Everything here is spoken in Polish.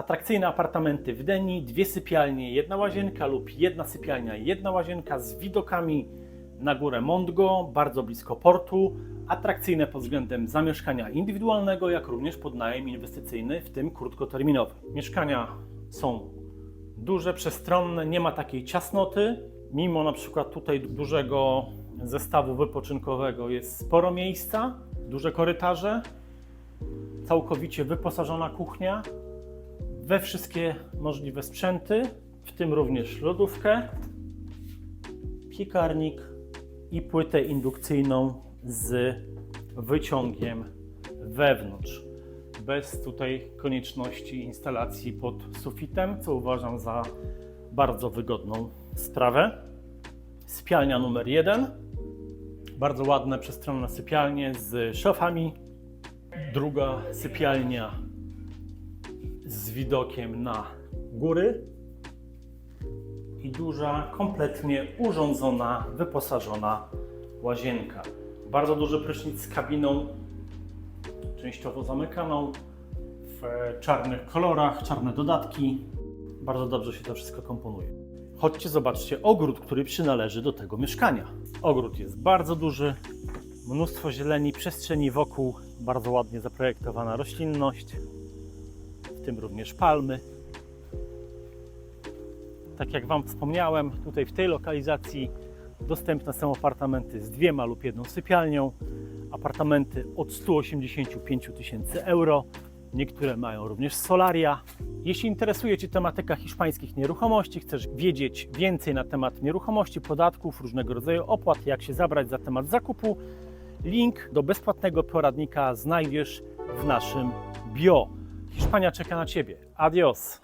Atrakcyjne apartamenty w Deni, dwie sypialnie, jedna łazienka lub jedna sypialnia, jedna łazienka z widokami na górę Mondgo, bardzo blisko portu. Atrakcyjne pod względem zamieszkania indywidualnego, jak również pod najem inwestycyjny, w tym krótkoterminowy. Mieszkania są duże, przestronne, nie ma takiej ciasnoty. Mimo na przykład tutaj dużego zestawu wypoczynkowego jest sporo miejsca, duże korytarze, całkowicie wyposażona kuchnia, we wszystkie możliwe sprzęty, w tym również lodówkę, piekarnik i płytę indukcyjną z wyciągiem wewnątrz. Bez tutaj konieczności instalacji pod sufitem, co uważam za bardzo wygodną sprawę. Sypialnia numer jeden. Bardzo ładne, przestronne sypialnie z szafami. Druga sypialnia z widokiem na góry i duża, kompletnie urządzona, wyposażona łazienka. Bardzo duży prysznic z kabiną, częściowo zamykaną, w czarnych kolorach, czarne dodatki. Bardzo dobrze się to wszystko komponuje. Chodźcie, zobaczcie ogród, który przynależy do tego mieszkania. Ogród jest bardzo duży, mnóstwo zieleni, przestrzeni wokół, bardzo ładnie zaprojektowana roślinność, w tym również palmy. Tak jak Wam wspomniałem, tutaj w tej lokalizacji dostępne są apartamenty z dwiema lub jedną sypialnią, apartamenty od 185 000 tysięcy euro. Niektóre mają również solaria. Jeśli interesuje Cię tematyka hiszpańskich nieruchomości, chcesz wiedzieć więcej na temat nieruchomości, podatków, różnego rodzaju opłat, jak się zabrać za temat zakupu, link do bezpłatnego poradnika znajdziesz w naszym bio. Hiszpania czeka na Ciebie. Adios!